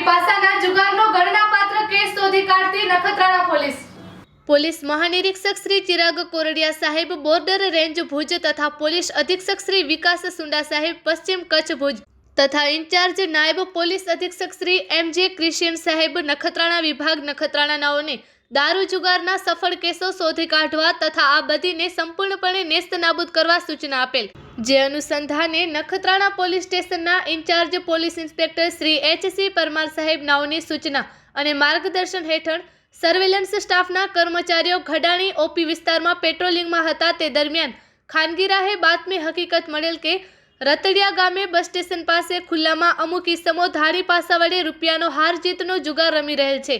પાસાના જુગારનો ગણનાપાત્ર case શોધી કાઢતી Nakhatrana police. Police મહાનિરીક્ષક શ્રી ચિરાગ કોરડિયા સાહેબ બોર્ડર રેન્જ ભુજ તથા પોલીસ અધિક્ષક શ્રી વિકાસ સુંડા સાહેબ પશ્ચિમ કચ્છ ભુજ તથા ઇન્ચાર્જ નાયબ પોલીસ અધિક્ષક શ્રી એમ જે ક્રિશ્ચિયન સાહેબ નખત્રાણા વિભાગ નખત્રાણાનાઓને દારૂ જુગારના સફળ કેસો શોધી કાઢવા તથા આ બધીને સંપૂર્ણપણે નેસ્ત નાબૂદ કરવા સૂચના આપેલ. જે અનુસંધાને નખત્રાણા પોલીસ સ્ટેશનના incharge police inspector Shri H C Parmar સાહેબ નાઓની સૂચના અને માર્ગદર્શન હેઠળ સર્વેલન્સ સ્ટાફના કર્મચારીઓ ઘડાણી ઓપી વિસ્તારમાં પેટ્રોલિંગમાં હતા તે દરમિયાન ખાનગી રાહે બાતમી હકીકત મળેલ કે રતડિયા ગામે બસ સ્ટેશન પાસે ખુલ્લામાં અમુક ઇસમો ધારી પાસા વડે રૂપિયાનો હાર જીતનો જુગાર રમી રહેલ છે.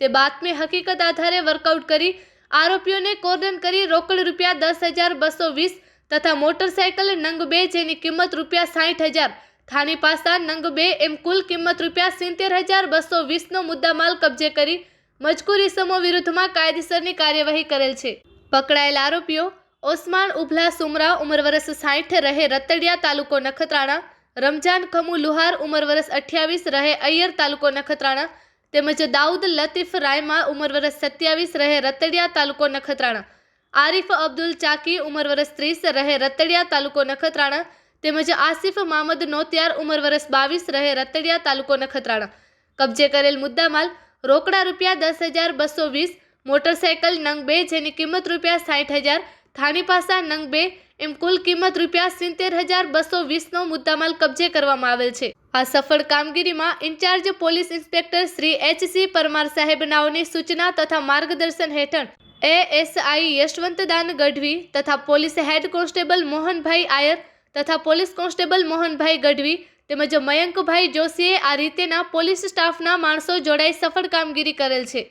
તે બાતમી હકીકત આધારે વર્કઆઉટ કરી આરોપીઓને કોર્ડન કરી રોકડ રૂપિયા દસ હજાર બસો વીસ તથા મોટરસાયકલ નંગ બે જેની કિંમત રૂપિયા સાઠ હજાર, થાની પાસા નંગ બે એમ કુલ કિંમત રૂપિયા સિત્તેર હજાર બસો વીસનો મુદ્દામાલ કબજે કરી મજકૂર ઇસમો વિરુદ્ધમાં કાયદેસરની કાર્યવાહી કરેલ છે. પકડાયેલ આરોપીઓ ઓસમાન ઉભલા સુમરા, ઉંમર વર્ષ સાઠ રહે રતડિયા તાલુકો નખત્રાણા, રમજાન ખમુ લુહાર, ઉંમર વર્ષ અઠ્યાવીસ, રહે અય્યર તાલુકો નખત્રાણા, તેમજ દાઉદ લતીફ રાયમા ઉંમર વર્ષ સત્યાવીસ, રહે રતડિયા તાલુકો નખત્રાણા. આરિફ અબ્દુલ ચાકી ઉંમર વરસ ત્રીસ, રહે રતડિયા તાલુકો નખત્રાણા, તેમજ આસિફ મામદ નોતિયાર ઉંમર વરસ બાવીસ, રહે રતડિયા તાલુકો નખત્રાણા. કબજે કરેલ મુદ્દામાલ, રોકડા રૂપિયા દસ હજાર બસો વીસ, મોટરસાયકલ નંગ બે, જેની કિંમત રૂપિયા સાઠ હજાર થાની પાસા નંગ બે, એમ કુલ કિંમત રૂપિયા સિત્તેર હજાર બસો વીસનો મુદ્દામાલ કબજે કરવામાં આવેલ છે. આ સફળ કામગીરીમાં incharge police inspector Shri H C Parmar સાહેબ નાઓની સૂચના તથા માર્ગદર્શન હેઠળ એએસઆઈ યશવંતદાન ગઢવી તથા police head constable Mohanbhai Ayar તથા પોલીસ કોન્સ્ટેબલ મોહનભાઈ ગઢવી તેમજ મયંકભાઈ જોશીએ આ રીતેના પોલીસ સ્ટાફના માણસો જોડાઈ સફળ કામગીરી કરેલ છે.